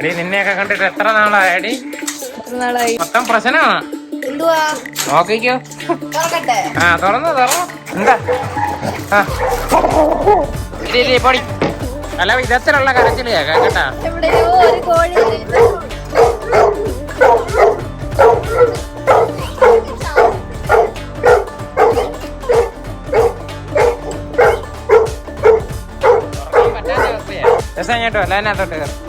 എടി നിന്നെയൊക്കെ കണ്ടിട്ട് എത്ര നാളായടി നാളായി? മൊത്തം പ്രശ്നമാണ്? നോക്കിക്കോ. ആ തുറന്നു തുറന്നു. എന്താ? ആ. പൊടി. അല്ല വിധത്തിലുള്ള കരച്ചിൽ കേക്കാം കേട്ടാ. രസം കേട്ടോ അല്ല അതിനകത്തോട്ട് കയറി.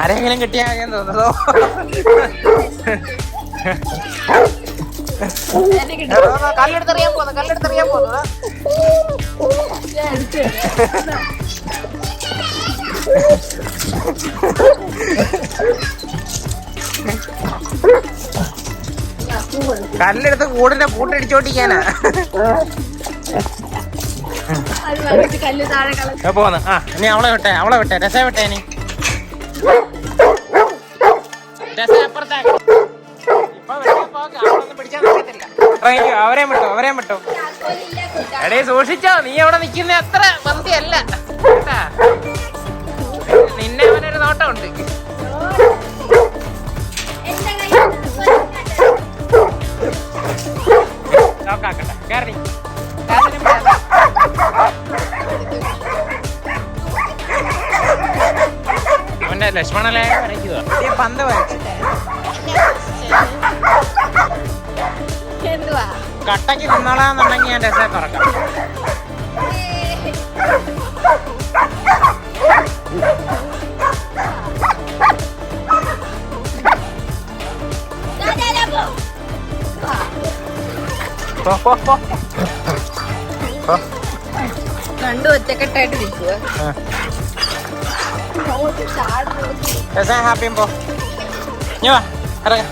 ആരെങ്കിലും കിട്ടിയാകെ തോന്നുന്നതോ. കല്ലെടുത്തെറിയാൻ പോന്നു കല്ലെടുത്തെറിയാൻ തരാം. കല്ലെടുത്ത് കൂടിന്റെ കൂട്ടടിച്ചോട്ടിക്കാനാ പോന്ന് ആ ഇനി അവളെ വിട്ടെ അവളെ വിട്ടെ. രസ വിട്ടെ ഇനി. രസ. ഇറങ്ങിക്കോ, അവരെയും വിട്ടു അവരെയും വിട്ടു. എടേ സൂക്ഷിച്ചോ നീ അവിടെ നിൽക്കുന്ന അത്ര പന്തിയല്ല നിന്നെ അവനൊരു നോട്ടമുണ്ട്. നോക്കാക്കട്ടെ കയറി അവന്റെ കട്ടക്ക് വരയ്ക്കുക പന്ത് വരച്ചു എന്തുവാ കട്ടയ്ക്ക് നിന്നോളാന്നുണ്ടെങ്കിൽ ഞാൻ രസം തുറക്കാം ദാ, ദാ, ദാ, പോ. പോ, പോ, പോ. പോ. രണ്ടും ഒറ്റക്കെട്ടായിട്ട് നിൽക്കുക ചാടുന്നു രസം ഹാപ്പിയും പോ ഇനി വാ ഇറങ്ങ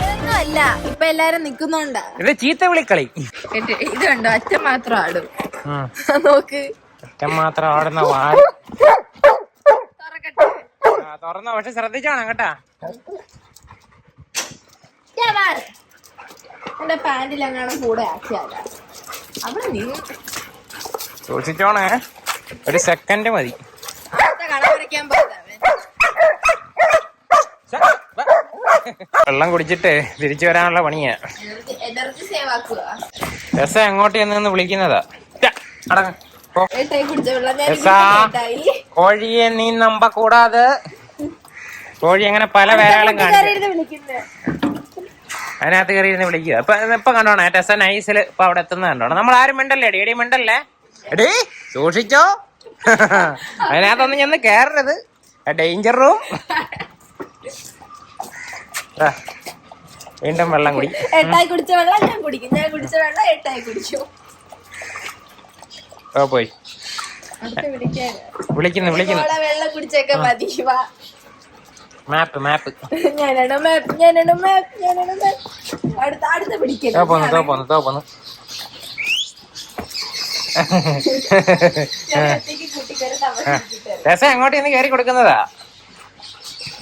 ഇതൊന്നുമല്ല ഇപ്പൊ എല്ലാരും നിക്കുന്നുണ്ടാ ഇത് ചീത്ത വിളിക്കളി. ഇതുണ്ടോ അച്ഛൻ മാത്രം ആടും. നോക്ക്. അച്ഛൻ മാത്രം ആടുന്ന തുറക്കട്ടെ. തുറന്നോ പക്ഷെ ശ്രദ്ധിച്ചോണം കേട്ടാ. എന്റെ പാന്റിലെങ്ങാനും കൂടെ ആക്കിയാല? അവിടെ നീ സൂക്ഷിച്ചോണേ. ഒരു സെക്കൻഡ് മതി. വെള്ളം കുടിച്ചിട്ട് തിരിച്ചു വരാനുള്ള പണിയാ. രസം എങ്ങോട്ട് ചെന്ന് വിളിക്കുന്നതാ. കോഴിയെ നീ നമ്പ കൂടാതെ കോഴി അങ്ങനെ പല വേലകളും വിളിക്കുന്നത് അതിനകത്ത് കയറി ഇരുന്ന് വിളിക്കുക. ഇപ്പൊ ഇപ്പൊ കണ്ടോണേ. ടെസ നൈസിൽ ഇപ്പൊ അവിടെ എത്തുന്ന കണ്ടോണം. നമ്മൾ ആരും മിണ്ടല്ലേ? എടി എടി മിണ്ടല്ലേ? എടി സൂക്ഷിച്ചോ. അതിനകത്തൊന്നും ചെന്ന് കേറരുത്. ഡേഞ്ചർ റൂം വീണ്ടും വെള്ളം കുടി. ഏട്ടായി കുടിച്ച വെള്ളം ഞാൻ കുടിക്കും. ഞാൻ കുടിച്ച വെള്ളം ഏട്ടായി കുടിച്ചു ഓ പോയി. വിളിക്കുന്നു വിളിക്കുന്നു. മോളെ വെള്ളം കുടിച്ചൊക്കെ മതി വാ മാപ്പ് മാപ്പ് ഞാനാണ് മാപ്പ് ഞാനാണ് മാപ്പ് ഞാനാണ് മാപ്പ് അടുത്ത അടുത്ത രസം എങ്ങോട്ട് ഇന്ന് കയറി കൊടുക്കുന്നതാ.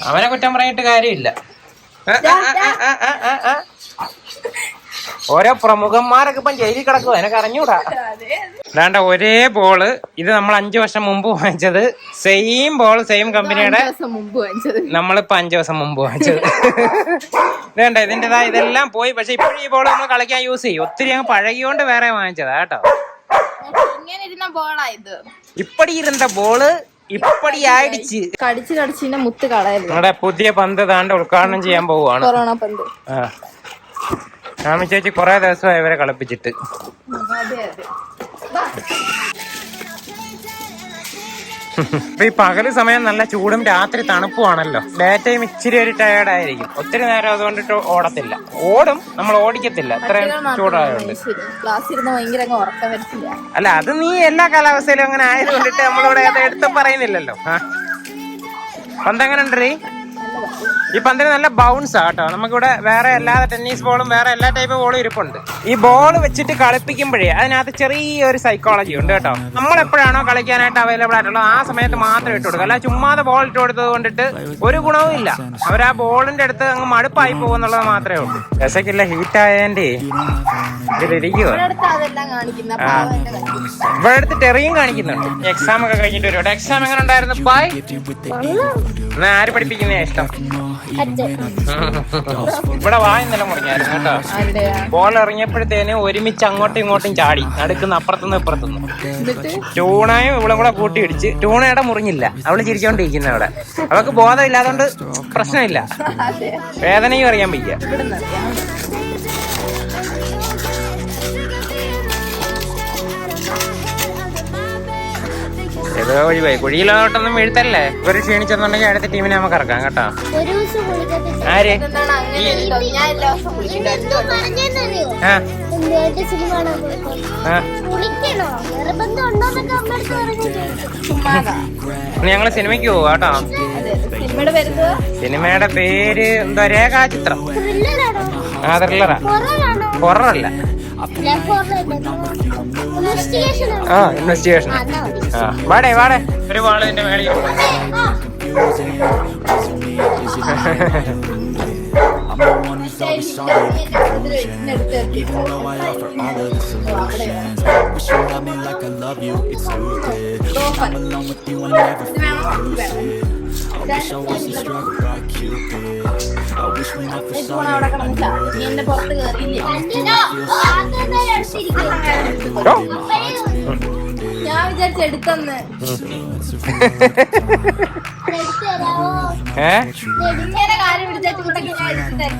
അവനെ കുറ്റം പറഞ്ഞിട്ട് കാര്യമില്ല. ആ, ആ, ആ, ആ, ആ. ഓരോ പ്രമുഖന്മാരൊക്കെ ഇപ്പം ജയിലിൽ കിടക്കുക എനക്ക് അറിഞ്ഞൂടാ അതെ അതാണ്ട് ഒരേ ബോൾ. ഇത് നമ്മൾ അഞ്ചു വർഷം മുമ്പ് വാങ്ങിച്ചത്. സെയിം ബോൾ സെയിം കമ്പനിയുടെ. നമ്മളിപ്പോ അഞ്ചു ദിവസം മുമ്പ് വാങ്ങിച്ചത്. ഇതേണ്ട ഇതിന്റെതാ ഇതെല്ലാം പോയി. പക്ഷെ ഇപ്പോഴും ഈ ബോൾ നമ്മൾ കളിക്കാൻ യൂസ് ചെയ്യും. ഒത്തിരി അങ്ങ് പഴകിയോണ്ട് വേറെ വാങ്ങിച്ചതാ കേട്ടോ. ഇങ്ങനെ ഇരുന്ന ബോളാ ഇത്. ഇപ്പടി ഇരുന്ന ബോൾ ഇപ്പടി ആയിടിച്ച്. കടിച്ച് കടിച്ച് മുത്ത് കളയരുത്. നമ്മുടെ പുതിയ പന്ത് താണ്ട് ഉദ്ഘാടനം ചെയ്യാൻ പോവാണ് കൊറോണ പന്ത്. ആ. രാമി ചേച്ചി കുറെ ദിവസമായി ഇവരെ കളിപ്പിച്ചിട്ട്. ഇപ്പൊ ഈ പകൽ സമയം നല്ല ചൂടും രാത്രി തണുപ്പുമാണല്ലോ. ഡേ ടൈം ഇച്ചിരി ഒരു ടയേർഡ് ആയിരിക്കും. ഒത്തിരി നേരം അതുകൊണ്ടിട്ട് ഓടത്തില്ല. ഓടും നമ്മൾ ഓടിക്കത്തില്ല. അത്രയും ചൂടായതുകൊണ്ട്. അല്ല അത് നീ എല്ലാ കാലാവസ്ഥയിലും അങ്ങനെ ആയതുകൊണ്ടിട്ട് നമ്മളിവിടെ അത് എടുത്ത് പറയുന്നില്ലല്ലോ. ആ. പന്ത് ഉണ്ട് ഈ പന്തിന് നല്ല ബൗൺസ് കേട്ടോ. നമുക്കിവിടെ വേറെ എല്ലാ ടെന്നീസ് ബോളും വേറെ എല്ലാ ടൈപ്പ് ബോളും ഇരിപ്പുണ്ട്. ഈ ബോൾ വെച്ചിട്ട് കളിപ്പിക്കുമ്പോഴേ അതിനകത്ത് ചെറിയൊരു സൈക്കോളജി ഉണ്ട് കേട്ടോ. നമ്മൾ എപ്പോഴാണോ കളിക്കാനായിട്ട് അവൈലബിൾ ആയിട്ടുള്ളത്? ആ സമയത്ത് മാത്രം ഇട്ട് കൊടുക്കുക. അല്ല ചുമ്മാതെ ബോൾ ഇട്ട് കൊടുത്തത് കൊണ്ടിട്ട് ഒരു ഗുണവും ഇല്ല. അവർ ആ ബോളിന്റെ അടുത്ത് അങ്ങ് മടുപ്പായി പോകുന്നുള്ളത് മാത്രമേ ഉള്ളൂ. രസക്കില്ല ഹീറ്റ് ആയതിന്റെ ഇതിലിരിക്കുവോ. ഇവിടെ അടുത്ത്. ടെറിയും കാണിക്കുന്നുണ്ട്. എക്സാം ഒക്കെ കഴിഞ്ഞിട്ട് വരും എക്സാം എങ്ങനെ ഉണ്ടായിരുന്നു? ബൈ. ആര് പഠിപ്പിക്കുന്നേ ഇഷ്ടം? ഇവിടെ വായ നില മുറിഞ്ഞായിരുന്നു കേട്ടോ? ബോൾ ഇറങ്ങിയപ്പോഴത്തേന് ഒരുമിച്ച് അങ്ങോട്ടും ഇങ്ങോട്ടും ചാടി. നടുക്കുന്ന അപ്പുറത്തുനിന്ന് ഇപ്പുറത്തുനിന്ന്. ടൂണയും ഇവളും കൂടെ കൂട്ടി ഇടിച്ച്. ടൂണയുടെ മുറിഞ്ഞില്ല. അവൾ ചിരിച്ചോണ്ടിരിക്കുന്ന അവിടെ. അവൾക്ക് ബോധമില്ലാത്തോണ്ട് പ്രശ്നമില്ല. വേദനയും അറിയാൻ വയ്യ. ഏതോ വഴി പോയി. കുഴിയിലോട്ടൊന്നും വീഴ്ത്തല്ലേ? ഒരു ക്ഷീണിച്ചെന്നുണ്ടെങ്കിൽ അടുത്ത ടീമിനെ നമുക്ക് ഇറക്കാം കേട്ടോ. ആര്? ദിവസം കുളിക്കത്തില്ല പോവാ കേട്ടോ. സിനിമയുടെ പേര് എന്താ എല്ലാ ആ ത്രില്ലറാ രണ്ട് ആ ഇൻവെസ്റ്റിഗേഷൻ ആ വാടേ വാടേ. ഒരു വാളിന്റെ ആ, അവിടെ കിടന്നിട്ടാ നീ എന്നെ പുറത്ത് കയറിയില്ലേ. ഞാൻ വിചാരിച്ച എടുത്തെന്ന്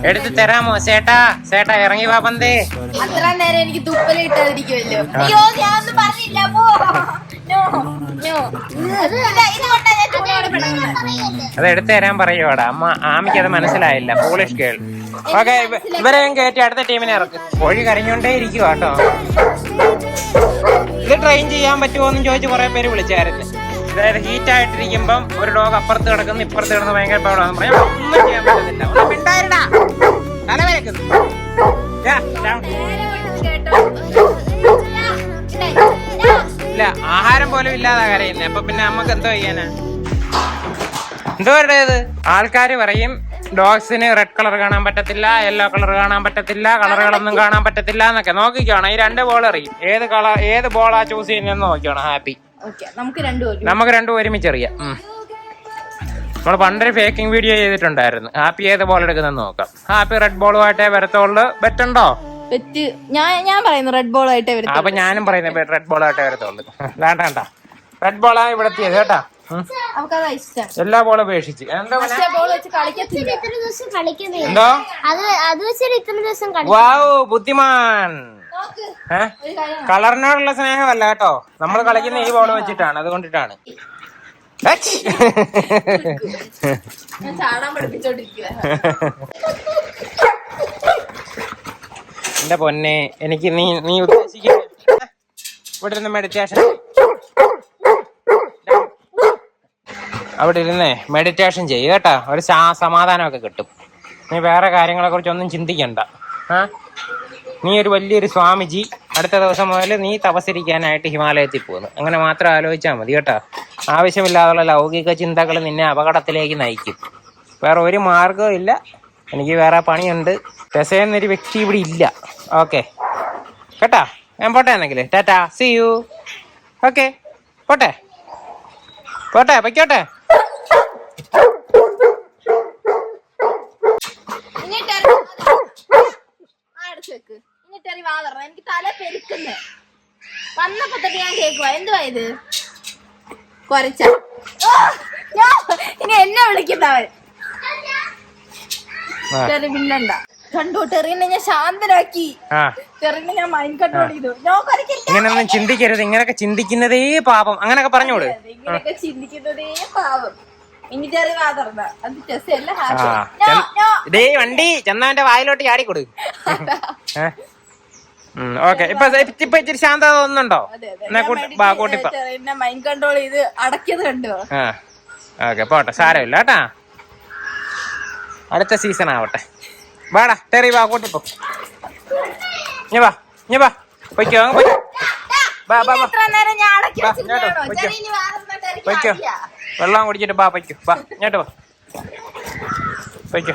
എടുത്ത് തരാമോ? ചേട്ടാ ചേട്ടാ ഇറങ്ങി വാ പന്തേ. അത്ര നേരം എനിക്ക് തുപ്പല ഇട്ടാതിരിക്കുമല്ലോ അയ്യോ പറഞ്ഞില്ല ഞാൻ പിണങ്ങുന്നത്. പറയല്ലേ? അത് എടുത്തു തരാൻ പറയുവാടാ. അമ്മ ആമിക്ക് അത് മനസ്സിലായില്ല. പോളിഷ് കേൾ ഓക്കെ ഇവരെയും കയറ്റി അടുത്ത ടീമിനെ ഇറക്കും. കോഴി കരഞ്ഞോണ്ടേ ഇരിക്കുക കേട്ടോ. ഇത് ട്രെയിൻ ചെയ്യാൻ പറ്റുമോ എന്ന് ചോദിച്ച് കുറെ പേര് വിളിച്ചായിരുന്നു. അതായത് ഹീറ്റ് ആയിട്ടിരിക്കുമ്പം ഒരു ഡോഗ് അപ്പുറത്ത് കിടക്കുന്നു ഇപ്പുറത്ത് കിടന്ന് ഭയങ്കര പാടാന്ന് പറയാം ഒന്നും ചെയ്യാൻ ഒന്ന്. തല വരക്കുന്നു. കേട്ടോ ഇല്ല ആഹാരം പോലും ഇല്ലാതാ കരയുന്നത് അപ്പൊ പിന്നെ നമുക്ക് എന്തോ ചെയ്യാനാ? എന്തോ ഇത്? ആൾക്കാർ പറയും ഡോഗ്സിന് റെഡ് കളർ കാണാൻ പറ്റത്തില്ല യെല്ലോ കളർ കാണാൻ പറ്റത്തില്ല കളറുകളൊന്നും കാണാൻ പറ്റത്തില്ല എന്നൊക്കെ നോക്കിക്കോണം. ഈ രണ്ട് ബോൾ എറിയും. ഏത് കളർ ഏത് ബോളാ ചൂസ് ചെയ്യുന്നതെന്ന് നോക്കിക്കോണം. ഹാപ്പി നമുക്ക് രണ്ടും ഒരുമിച്ച് അറിയാം നമ്മൾ പണ്ടൊരു ഫേക്കിംഗ് വീഡിയോ ചെയ്തിട്ടുണ്ടായിരുന്നു. ഹാപ്പി ഏത് ബോൾ എടുക്കുന്നതെന്ന് നോക്കാം. ഹാപ്പി റെഡ് ബോളുമായിട്ടേ വരത്തുള്ളൂ. ബെറ്റുണ്ടോ? ഞാൻ ഞാൻ പറയുന്നു റെഡ് ബോൾ ആയിട്ടേ അപ്പൊ ഞാനും പറയുന്നത് റെഡ് ബോളായിട്ടേ വരത്തുള്ളൂ. വേണ്ട റെഡ് ബോളാ ഇവിടെ എത്തിയത് കേട്ടാ. ഇഷ്ടം. എല്ലാ ബോളും ഉപേക്ഷിച്ച്. എന്താ? ബോൾ വെച്ച് കളിക്കത്തില്ല. ഇത്ര ദിവസം കളിക്കുന്നേ എന്തോ? അത് അത് വെച്ചിട്ട് ഇത്ര ദിവസം കളി വാവ് ബുദ്ധിമാൻ. നോക്ക് ഏ? ഒരു കാര്യം കളറിനോടുള്ള സ്നേഹമല്ല കേട്ടോ. നമ്മൾ കളിക്കുന്ന ഈ ബോൾ വെച്ചിട്ടാണ് അതുകൊണ്ടിട്ടാണ്. അച്ച്. ഞാൻ ചാടാൻ പഠിപ്പിച്ചോണ്ടിരിക്കുക എന്റെ പൊന്നെ എനിക്ക് നീ നീ ഉദ്ദേശിക്കുന്ന ഇവിടെ നിന്ന് മെഡിറ്റേഷൻ അവിടെ ഇരുന്നേ മെഡിറ്റേഷൻ ചെയ്യുക കേട്ടോ. ഒരു സമാധാനമൊക്കെ കിട്ടും. നീ വേറെ കാര്യങ്ങളെ കുറിച്ച് ഒന്നും ചിന്തിക്കണ്ട. ആ? നീ ഒരു വലിയൊരു സ്വാമിജി അടുത്ത ദിവസം മുതൽ നീ തപസരിക്കാനായിട്ട് ഹിമാലയത്തിൽ പോകുന്നു. അങ്ങനെ മാത്രം ആലോചിച്ചാൽ മതി കേട്ടോ. ആവശ്യമില്ലാതുള്ള ലൗകിക ചിന്തകൾ നിന്നെ അപകടത്തിലേക്ക് നയിക്കും. വേറെ ഒരു മാർഗവും ഇല്ല. എനിക്ക് വേറെ പണിയുണ്ട്. രസയെന്നൊരു വ്യക്തി ഇവിടെ ഇല്ല. ഓക്കെ. കേട്ടാ? ഞാൻ പോട്ടെ എന്നെങ്കിൽ ടാറ്റാ. C you okay. പോട്ടെ. പോട്ടെ. പൊയ്ക്കോട്ടെ. വെക്ക് വാ തുറന്ന് എനിക്ക് തല പെരുക്കുന്നു വന്നപ്പോ തന്നെ ഞാൻ കേക്കുവാ എന്തുവാ ഇത് കൊരച്ച ഇനി എന്നെ വിളിക്കുന്നവൻ ചെറിയ മിണ്ടണ്ട കണ്ടോ ടെറിനെ ഞാൻ ശാന്തനാക്കി ആ. ടെറിനെ ഞാൻ മൈൻഡ് കൺട്രോൾ ചെയ്തു ഞാൻ കൊരക്കില്ല ഇങ്ങനെയൊന്നും ചിന്തിക്കരുത് ഇങ്ങനൊക്കെ ചിന്തിക്കുന്നതേ പാപം. അങ്ങനെയൊക്കെ പറഞ്ഞോളൂ. ഇങ്ങനെയൊക്കെ ചിന്തിക്കുന്നതേ പാവം ഇതേ വണ്ടി ചെന്നവന്റെ വായിലോട്ട് ചാടിക്കൊടു ഓക്കെ. ഇപ്പൊ ഇപ്പൊ ഇച്ചിരി ശാന്തത തോന്നുന്നുണ്ടോ? കൂട്ടിപ്പ. മൈൻഡ് കൺട്രോൾ ചെയ്ത് അടക്കിയത് കണ്ടോ. ഓക്കെ പോട്ടെ. സാരമില്ല കേട്ടാ. അടുത്ത സീസൺ ആവട്ടെ. വാടാ ടെറി വാ കൂട്ടിപ്പോ. ഇനി വാ ഇനി വാ. പൊയ്ക്കോ പൊയ്ക്കോ. വാ വാ വാ. പൊയ്ക്കോ. മതിയാ. വെള്ളം കുടിച്ചിട്ട് ബാ പൊയ്ക്കോ. ബാ ഇങ്ങോട്ട് പാ പൊയ്ക്കോ.